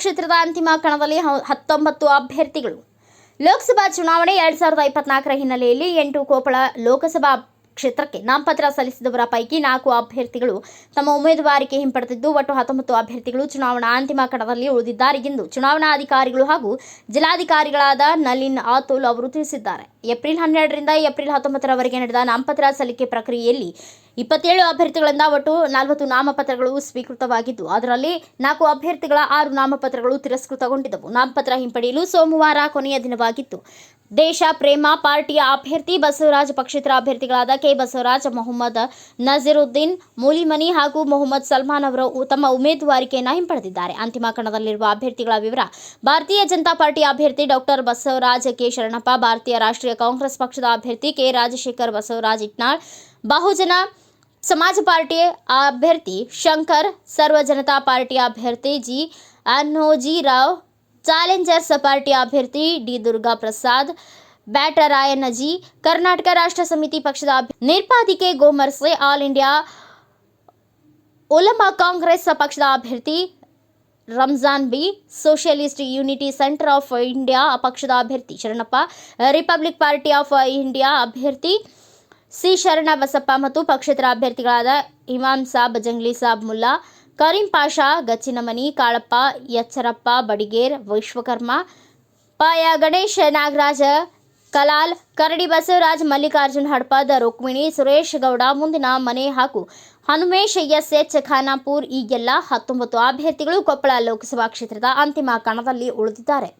ಕ್ಷೇತ್ರದ ಅಂತಿಮ ಕಣದಲ್ಲಿ ಹತ್ತೊಂಬತ್ತು ಅಭ್ಯರ್ಥಿಗಳು. ಲೋಕಸಭಾ ಚುನಾವಣೆ ಎರಡ್ ಸಾವಿರದ ಇಪ್ಪತ್ನಾಲ್ಕರ ಹಿನ್ನೆಲೆಯಲ್ಲಿ ಎಂಟು ಕೊಪ್ಪಳ ಲೋಕಸಭಾ ಕ್ಷೇತ್ರಕ್ಕೆ ನಾಮಪತ್ರ ಸಲ್ಲಿಸಿದವರ ಪೈಕಿ ನಾಲ್ಕು ಅಭ್ಯರ್ಥಿಗಳು ತಮ್ಮ ಉಮೇದುವಾರಿಕೆ ಹಿಂಪಡೆದಿದ್ದು, ಒಟ್ಟು ಹತ್ತೊಂಬತ್ತು ಅಭ್ಯರ್ಥಿಗಳು ಚುನಾವಣಾ ಅಂತಿಮ ಕಣದಲ್ಲಿ ಉಳಿದಿದ್ದಾರೆ ಎಂದು ಚುನಾವಣಾಧಿಕಾರಿಗಳು ಹಾಗೂ ಜಿಲ್ಲಾಧಿಕಾರಿಗಳಾದ ನಲಿನ್ ಆತೋಲ್ ಅವರು ತಿಳಿಸಿದ್ದಾರೆ. ಏಪ್ರಿಲ್ ಹನ್ನೆರಡರಿಂದ ಏಪ್ರಿಲ್ ಹತ್ತೊಂಬತ್ತರವರೆಗೆ ನಡೆದ ನಾಮಪತ್ರ ಸಲ್ಲಿಕೆ ಪ್ರಕ್ರಿಯೆಯಲ್ಲಿ ಇಪ್ಪತ್ತೇಳು ಅಭ್ಯರ್ಥಿಗಳಿಂದ ಒಟ್ಟು ನಲವತ್ತು ನಾಮಪತ್ರಗಳು ಸ್ವೀಕೃತವಾಗಿದ್ದು, ಅದರಲ್ಲಿ ನಾಲ್ಕು ಅಭ್ಯರ್ಥಿಗಳ ಆರು ನಾಮಪತ್ರಗಳು ತಿರಸ್ಕೃತಗೊಂಡಿದ್ದವು. ನಾಮಪತ್ರ ಹಿಂಪಡೆಯಲು ಸೋಮವಾರ ಕೊನೆಯ ದಿನವಾಗಿತ್ತು. ದೇಶ, ಪ್ರೇಮ, ಪಾರ್ಟಿಯ ಅಭ್ಯರ್ಥಿ ಬಸವರಾಜ ಪಕ್ಷೇತರ ಅಭ್ಯರ್ಥಿಗಳಾದ ಕೆ. ಬಸವರಾಜ್, ಮೊಹಮ್ಮದ್ ನಜೀರುದ್ದೀನ್, ಮೂಲಿಮನಿ ಹಾಗೂ ಮೊಹಮ್ಮದ್ ಸಲ್ಮಾನ್ ಅವರು ತಮ್ಮ ಉಮೇದುವಾರಿಕೆಯನ್ನು ಹಿಂಪಡೆದಿದ್ದಾರೆ. ಅಂತಿಮ ಕಣದಲ್ಲಿರುವ ಅಭ್ಯರ್ಥಿಗಳ ವಿವರ. ಭಾರತೀಯ ಜನತಾ ಪಾರ್ಟಿ ಅಭ್ಯರ್ಥಿ ಡಾಕ್ಟರ್ ಬಸವರಾಜ ಕೆ. ಶರಣಪ್ಪ, ಭಾರತೀಯ ರಾಷ್ಟ್ರೀಯ ಕಾಂಗ್ರೆಸ್ ಪಕ್ಷದ ಅಭ್ಯರ್ಥಿ ಕೆ. ರಾಜಶೇಖರ್ ಬಸವರಾಜ್ ಇಟ್ನಾಳ್, ಬಹುಜನ ಸಮಾಜ ಪಾರ್ಟಿ ಅಭ್ಯರ್ಥಿ ಶಂಕರ್ ಸರ್ವ ಜನತಾ ಪಾರ್ಟಿ ಅಭ್ಯರ್ಥಿ ಜಿ ರಾವ್ ಚಾಲೆಂಜರ್ಸ್ ಪಾರ್ಟಿ ಅಭ್ಯರ್ಥಿ ಡಿ ದುರ್ಗಾ ಪ್ರಸಾದ್ ಬ್ಯಾಟರಾಯನಜಿ ಕರ್ನಾಟಕ ರಾಷ್ಟ್ರ ಸಮಿತಿ ಪಕ್ಷದ ಅಭ್ಯ- ನಿರ್ಪಾದಿಕೆ ಗೋಮರ್ಸೆ ಆಲ್ ಇಂಡಿಯಾ ಉಲಮಾ ಕಾಂಗ್ರೆಸ್ ಪಕ್ಷದ ಅಭ್ಯರ್ಥಿ Ramzan B socialist unity centre of India ಪಕ್ಷದ ಅಭ್ಯರ್ಥಿ Sharanappa republic party of India ಅಭ್ಯರ್ಥಿ ಸಿ ಶರಣ ಬಸಪ್ಪ ಮತ್ತು ಪಕ್ಷೇತರ ಅಭ್ಯರ್ಥಿಗಳಾದ ಇಮಾಮ್ ಸಾಬ್, ಜಂಗ್ಲಿ ಸಾಬ್, ಮುಲ್ಲಾ, ಕರೀಂ ಪಾಷಾ, ಗಚ್ಚಿನಮನಿ, ಕಾಳಪ್ಪ ಯಚ್ಚರಪ್ಪ ಬಡಿಗೇರ್, ವಿಶ್ವಕರ್ಮ, ಪಾಯ, ಗಣೇಶ್, ನಾಗರಾಜ, ಕಲಾಲ್, ಕರಡಿ ಬಸವರಾಜ್, ಮಲ್ಲಿಕಾರ್ಜುನ್ ಹಡ್ಪದ ರುಕ್ಮಿಣಿ ಸುರೇಶ್ ಗೌಡ, ಮುಂದಿನ ಮನೆ ಹಾಗೂ ಹನುಮೇಶ್, ಎಸ್, ಎಚ್, ಖಾನಾಪುರ್ ಈ ಎಲ್ಲ ಹತ್ತೊಂಬತ್ತು ಅಭ್ಯರ್ಥಿಗಳು ಕೊಪ್ಪಳ ಲೋಕಸಭಾ ಕ್ಷೇತ್ರದ ಅಂತಿಮ ಕಣದಲ್ಲಿ ಉಳಿದಿದ್ದಾರೆ.